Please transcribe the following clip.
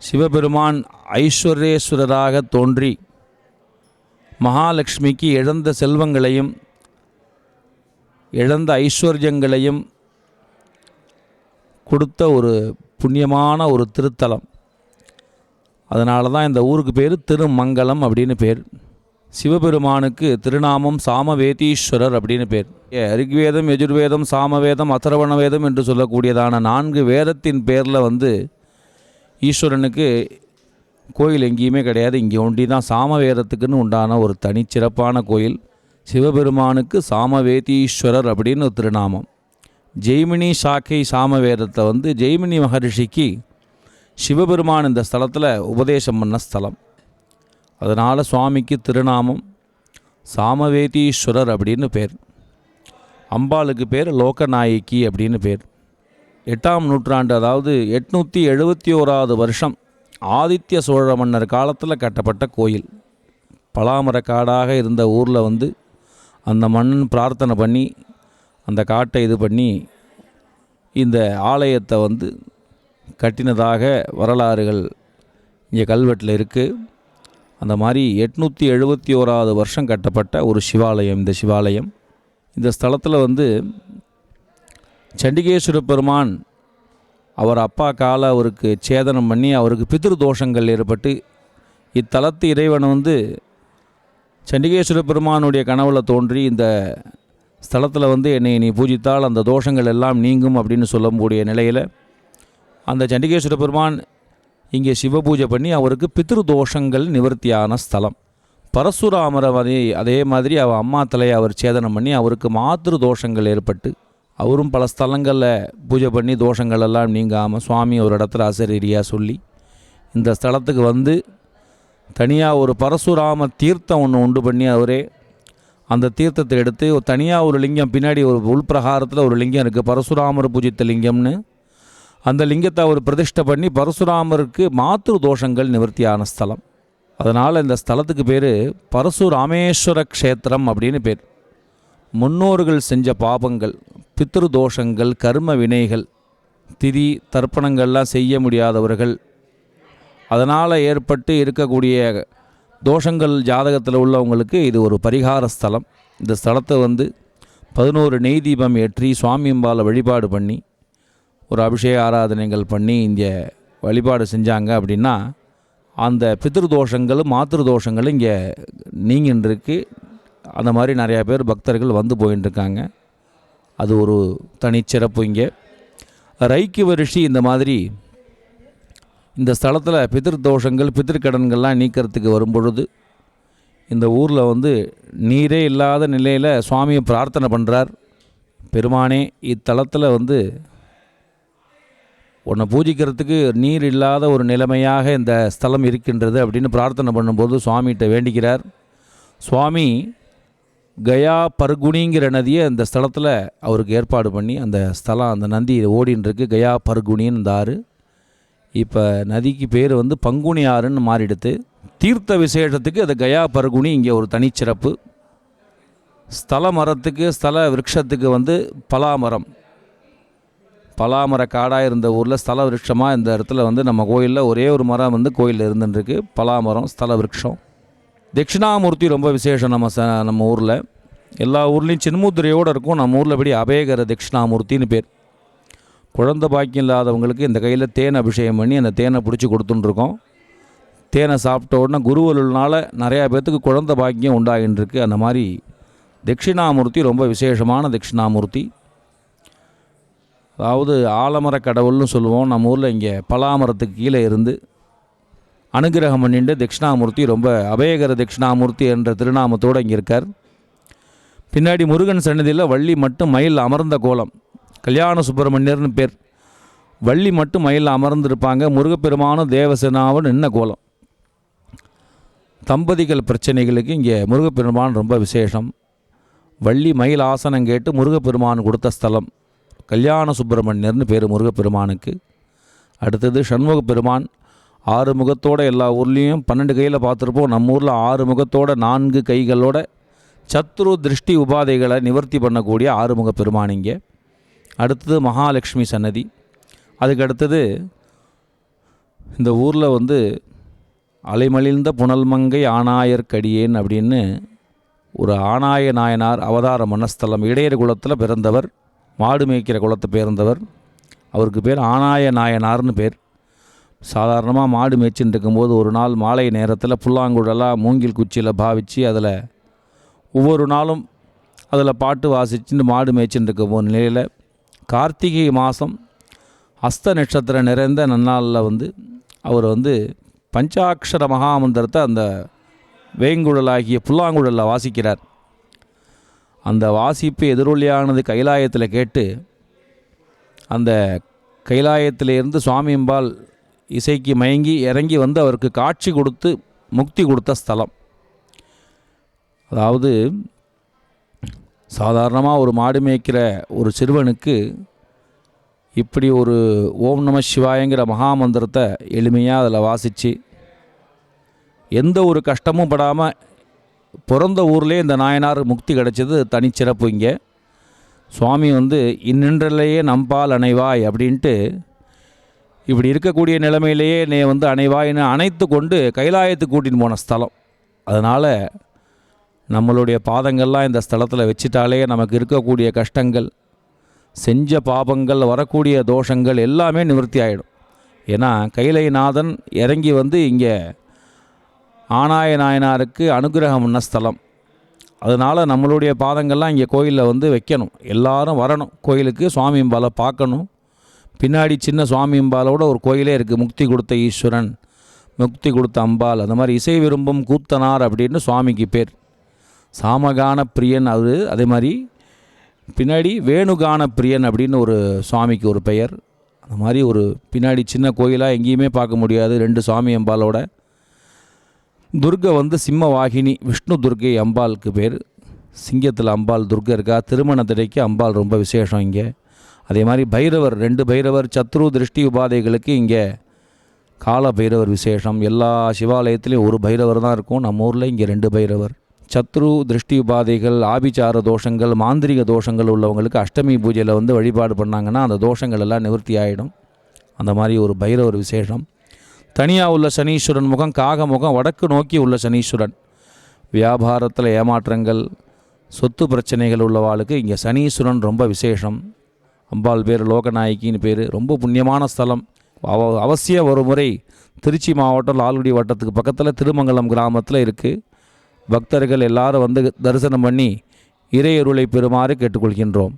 சிவபெருமான் ஐஸ்வர்யேஸ்வரராக தோன்றி மகாலட்சுமிக்கு இழந்த செல்வங்களையும் இழந்த ஐஸ்வர்யங்களையும் கொடுத்த ஒரு புண்ணியமான ஒரு திருத்தலம். அதனால தான் இந்த ஊருக்கு பேர் திருமங்கலம் அப்படின்னு பேர். சிவபெருமானுக்கு திருநாமம் சாமவேதீஸ்வரர் அப்படின்னு பேர். ஏ, ரிக்வேதம் எஜுர்வேதம் சாமவேதம் அதர்வண வேதம் என்று சொல்லக்கூடியதான நான்கு வேதத்தின் பேரில் வந்து ஈஸ்வரனுக்கு கோயில் எங்கேயுமே கிடையாது. இங்கே ஒண்டி தான் சாமவேதத்துக்குன்னு உண்டான ஒரு தனிச்சிறப்பான கோயில். சிவபெருமானுக்கு சாமவேதீஸ்வரர் அப்படின்னு ஒரு திருநாமம். ஜெய்மினி சாக்கை சாமவேதத்தை வந்து ஜெய்மினி மகரிஷிக்கு சிவபெருமான் இந்த ஸ்தலத்தில் உபதேசம் பண்ண ஸ்தலம். அதனால் சுவாமிக்கு திருநாமம் சாமவேதீஸ்வரர் அப்படின்னு பேர். அம்பாளுக்கு பேர் லோகநாயகி அப்படின்னு பேர். எட்டாம் நூற்றாண்டு அதாவது எட்நூற்றி எழுபத்தி ஓராவது வருஷம் ஆதித்ய சோழ மன்னர் காலத்தில் கட்டப்பட்ட கோயில். பலாமரக்காடாக இருந்த ஊரில் வந்து அந்த மன்னன் பிரார்த்தனை பண்ணி அந்த காட்டை இது பண்ணி இந்த ஆலயத்தை வந்து கட்டினதாக வரலாறுகள் இங்கே கல்வெட்டில் இருக்குது அந்த மாதிரி எட்நூற்றி எழுபத்தி ஓராவது வருஷம் கட்டப்பட்ட ஒரு சிவாலயம் இந்த சிவாலயம். இந்த ஸ்தலத்தில் வந்து சண்டிகேஸ்வர பெருமான் அவர் அப்பா கால அவருக்கு சேதனம் பண்ணி அவருக்கு பித்ரு தோஷங்கள் ஏற்பட்டு இத்தலத்து இறைவன் வந்து சண்டிகேஸ்வர பெருமானுடைய கனவுல தோன்றி இந்த ஸ்தலத்தில் வந்து என்னை நீ பூஜித்தால் அந்த தோஷங்கள் எல்லாம் நீங்கும் அப்படின்னு சொல்லக்கூடிய நிலையில் அந்த சண்டிகேஸ்வர பெருமான் இங்கே சிவ பூஜை பண்ணி அவருக்கு பித்ரு தோஷங்கள் நிவர்த்தியான ஸ்தலம். பரசுராமரை அதே மாதிரி அவள் அம்மா தலையை அவர் சேதனம் பண்ணி அவருக்கு மாத்திரு தோஷங்கள் ஏற்பட்டு அவரும் பல ஸ்தலங்களில் பூஜை பண்ணி தோஷங்கள் எல்லாம் நீங்காமல் சுவாமி ஒரு இடத்துல அசரீரியாக சொல்லி இந்த ஸ்தலத்துக்கு வந்து தனியாக ஒரு பரசுராம தீர்த்தம் ஒன்று உண்டு பண்ணி அவரே அந்த தீர்த்தத்தை எடுத்து ஒரு தனியாக ஒரு லிங்கம் பின்னாடி ஒரு உள்பிரகாரத்தில் ஒரு லிங்கம் இருக்குது பரசுராமர் பூஜித்த லிங்கம்னு. அந்த லிங்கத்தை அவர் பிரதிஷ்டை பண்ணி பரசுராமருக்கு மாத்திரு தோஷங்கள் நிவர்த்தியான ஸ்தலம். அதனால் இந்த ஸ்தலத்துக்கு பேர் பரசுராமேஸ்வர க்ஷேத்திரம் அப்படின்னு பேர். முன்னோர்கள் செஞ்ச பாபங்கள். பித்ருதோஷங்கள் கர்ம வினைகள் திதி தர்ப்பணங்கள்லாம் செய்ய முடியாதவர்கள். அதனால் ஏற்பட்டு இருக்கக்கூடிய தோஷங்கள் ஜாதகத்தில் உள்ளவங்களுக்கு இது ஒரு பரிகார ஸ்தலம். இந்த ஸ்தலத்தை வந்து பதினோரு நெய் தீபம் ஏற்றி சுவாமியம்பால வழிபாடு பண்ணி ஒரு அபிஷேக ஆராதனைகள் பண்ணி இங்கே வழிபாடு செஞ்சாங்க அப்படின்னா அந்த பித்ரு தோஷங்களும் மாத்திரு தோஷங்களும் இங்கே நீங்கின்றிருக்கு. அந்த மாதிரி நிறையா பேர் பக்தர்கள் வந்து போயின்னு இருக்காங்க அது ஒரு தனிச்சிறப்பு இங்கே. ரைக்கு வருஷி இந்த மாதிரி இந்த ஸ்தலத்தில் பிதிர்தோஷங்கள் பித்திருக்கடன்கள்லாம் நீக்கிறதுக்கு வரும்பொழுது இந்த ஊரில் வந்து நீரே இல்லாத நிலையில் சுவாமியை பிரார்த்தனை பண்ணுறார் பெருமானே இத்தலத்தில் வந்து உன்னை பூஜிக்கிறதுக்கு நீர் இல்லாத ஒரு நிலைமையாக இந்த ஸ்தலம் இருக்கின்றது அப்படின்னு பிரார்த்தனை பண்ணும்போது சுவாமிகிட்ட வேண்டிக்கிறார். சுவாமி கயா பர்குனிங்கிற நதியை இந்த ஸ்தலத்தில் அவருக்கு ஏற்பாடு பண்ணி அந்த ஸ்தலம் அந்த நந்தி ஓடின்னு கயா பர்குனின்னு இந்த ஆறு. இப்போ நதிக்கு பேர் வந்து பங்குனி ஆறுன்னு மாறிடுது தீர்த்த விசேஷத்துக்கு அது கயா பர்குனி இங்கே ஒரு தனிச்சிறப்பு. ஸ்தல மரத்துக்கு ஸ்தல விரக்ஷத்துக்கு வந்து பலாமரம். பலாமர காடாக இருந்த ஊரில் ஸ்தல விருட்சமாக இந்த இடத்துல வந்து நம்ம கோயிலில் ஒரே ஒரு மரம் வந்து கோயிலில் இருந்துருக்கு பலாமரம் ஸ்தல விரக்ஷம் தட்சிணாமூர்த்தி ரொம்ப விசேஷம் நம்ம ச நம்ம ஊரில். எல்லா ஊர்லேயும் சின்முத்திரையோடு இருக்கும். நம்ம ஊரில் படி அபேகர தட்சிணாமூர்த்தின்னு பேர். குழந்த பாக்கியம் இல்லாதவங்களுக்கு இந்த கையில் தேன் அபிஷேகம் பண்ணி அந்த தேனை பிடிச்சி கொடுத்துட்டுருக்கோம். தேனை சாப்பிட்ட உடனே குருவலுனால் நிறையா பேர்த்துக்கு குழந்த பாக்கியம் உண்டாகின்னுருக்கு அந்த மாதிரி தட்சிணாமூர்த்தி ரொம்ப விசேஷமான தட்சிணாமூர்த்தி. அதாவது ஆலமர கடவுள்னு சொல்லுவோம். நம்ம ஊரில் இங்கே பலாமரத்துக்கு கீழே இருந்து அனுகிரகம் பண்ணிட்டு தட்சிணாமூர்த்தி ரொம்ப அபயகர தட்சிணாமூர்த்தி என்ற திருநாமத்தோடு இங்கே இருக்கார். பின்னாடி முருகன் சன்னதியில் வள்ளி மட்டும் மயில் அமர்ந்த கோலம். கல்யாண சுப்பிரமணியர்னு பேர். வள்ளி மட்டும் மயில் அமர்ந்திருப்பாங்க. முருகப்பெருமானும் தேவசேனாவும் நின்ன கோலம். தம்பதிகள் பிரச்சனைகளுக்கு இங்கே முருகப்பெருமான் ரொம்ப விசேஷம். வள்ளி மயில் ஆசனம் கேட்டு முருகப்பெருமான் கொடுத்த ஸ்தலம். கல்யாண சுப்பிரமணியர்னு பேர் முருகப்பெருமானுக்கு. அடுத்தது சண்முக பெருமான் ஆறு முகத்தோட எல்லா ஊர்லேயும் பன்னெண்டு கையில் பார்த்துருப்போம். நம்ம ஊரில் ஆறு முகத்தோட நான்கு கைகளோட சத்ரு திருஷ்டி உபாதைகளை நிவர்த்தி பண்ணக்கூடிய ஆறுமுக பெருமானிங்க அடுத்தது மகாலட்சுமி சன்னதி. அதுக்கு அடுத்தது இந்த ஊரில் வந்து அலைமலிந்த புனல்மங்கை ஆணாயர்க்கடியேன் அப்படின்னு ஒரு ஆணாய நாயனார் அவதார மனஸ்தலம் இடையர் குலத்தில் பிறந்தவர் மாடு மேய்க்கிற குலத்தை பிறந்தவர் அவருக்கு பேர் ஆணாய நாயனார்னு பேர். சாதாரணமாக மாடு மேய்ச்சின்னு இருக்கும்போது ஒரு நாள் மாலை நேரத்தில் புல்லாங்குழலாக மூங்கில் குச்சியில் பாவித்து அதில் ஒவ்வொரு நாளும் அதில் பாட்டு வாசிச்சுட்டு மாடு மேய்ச்சின்னு இருக்கும் நிலையில் கார்த்திகை மாதம் அஸ்த நட்சத்திரம் நிறைந்த நன்னாளில் வந்து அவர் வந்து பஞ்சாட்சர மகாமந்திரத்தை அந்த வேங்குழலாகிய புல்லாங்குழலில் வாசிக்கிறார். அந்த வாசிப்பு எதிரொலியானது கைலாயத்தில் கேட்டு அந்த கைலாயத்திலிருந்து சுவாமியம்பால் இசைக்கு மயங்கி இறங்கி வந்து அவருக்கு காட்சி கொடுத்து முக்தி கொடுத்த ஸ்தலம். அதாவது சாதாரணமாக ஒரு மாடு மேய்க்கிற ஒரு சிறுவனுக்கு இப்படி ஒரு ஓம் நம சிவாயங்கிற மகாமந்திரத்தை எளிமையாக அதில் வாசித்து எந்த ஒரு கஷ்டமும் படாமல் பிறந்த ஊர்லேயே இந்த நாயனார் முக்தி கிடைச்சது தனிச்சிறப்பு இங்கே. சுவாமி வந்து இந்நின்றலையே நம்பால் அணைவாய் அப்படின்ட்டு இப்படி இருக்கக்கூடிய நிலைமையிலேயே நீ வந்து அணைவாயின்னு அணைத்து கொண்டு கைலாயத்துக்கு கூட்டின்னு போன ஸ்தலம். அதனால் நம்மளுடைய பாதங்கள்லாம் இந்த ஸ்தலத்தில் வச்சிட்டாலே நமக்கு இருக்கக்கூடிய கஷ்டங்கள் செஞ்ச பாபங்கள் வரக்கூடிய தோஷங்கள் எல்லாமே நிவர்த்தி ஆகிடும் ஏன்னா கைலைநாதன் இறங்கி வந்து இங்கே ஆனாய நாயனாருக்கு அனுகிரகம் ஸ்தலம். அதனால் நம்மளுடைய பாதங்கள்லாம் இங்கே கோயிலில் வந்து வைக்கணும். எல்லாரும் வரணும். கோயிலுக்கு சுவாமி பாலை பார்க்கணும். பின்னாடி சின்ன சுவாமி அம்பாலோட ஒரு கோயிலே இருக்குது முக்தி கொடுத்த ஈஸ்வரன் முக்தி கொடுத்த அம்பாள். அந்த மாதிரி இசை விரும்பும் கூத்தனார் அப்படின்னு சுவாமிக்கு பேர். சாமகான பிரியன் அது. அதே மாதிரி பின்னாடி வேணுகான பிரியன் அப்படின்னு ஒரு சுவாமிக்கு ஒரு பெயர். அந்த மாதிரி ஒரு பின்னாடி சின்ன கோயிலாக எங்கேயுமே பார்க்க முடியாது. ரெண்டு சுவாமி அம்பாலோட. துர்கை வந்து சிம்ம வாகினி விஷ்ணு துர்கை அம்பாளுக்கு பேர். சிங்கத்தில் அம்பாள் துர்கை இருக்கா? திருமண திரைக்கு அம்பாள் ரொம்ப விசேஷம் இங்கே. அதே மாதிரி பைரவர் ரெண்டு பைரவர் சத்ரு திருஷ்டி உபாதைகளுக்கு இங்கே கால பைரவர் விசேஷம். எல்லா சிவாலயத்துலேயும் ஒரு பைரவர் தான் இருக்கும். நம்ம ஊரில் இங்கே ரெண்டு பைரவர். சத்ரு திருஷ்டி உபாதைகள் ஆபிச்சார தோஷங்கள் மாந்திரிக தோஷங்கள் உள்ளவங்களுக்கு அஷ்டமி பூஜையில் வந்து வழிபாடு பண்ணாங்கன்னா அந்த தோஷங்கள் எல்லாம் நிவர்த்தி ஆகிடும் அந்த மாதிரி ஒரு பைரவர் விசேஷம். தனியாக உள்ள சனீஸ்வரன் முகம் காக முகம் வடக்கு நோக்கி உள்ள சனீஸ்வரன். வியாபாரத்தில் ஏமாற்றங்கள் சொத்து பிரச்சனைகள் உள்ளவாளுக்கு இங்கே சனீஸ்வரன் ரொம்ப விசேஷம். அம்பாள் பேர் லோகநாயகின்னு பேர். ரொம்ப புண்ணியமான ஸ்தலம். அவ அவசியம் ஒரு முறை திருச்சி மாவட்டம் லால்குடி வட்டத்துக்கு பக்கத்தில் திருமங்கலம் கிராமத்தில் இருக்குது பக்தர்கள் எல்லாரும் வந்து தரிசனம் பண்ணி இறையருளை பெறுமாறு கேட்டுக்கொள்கின்றோம்.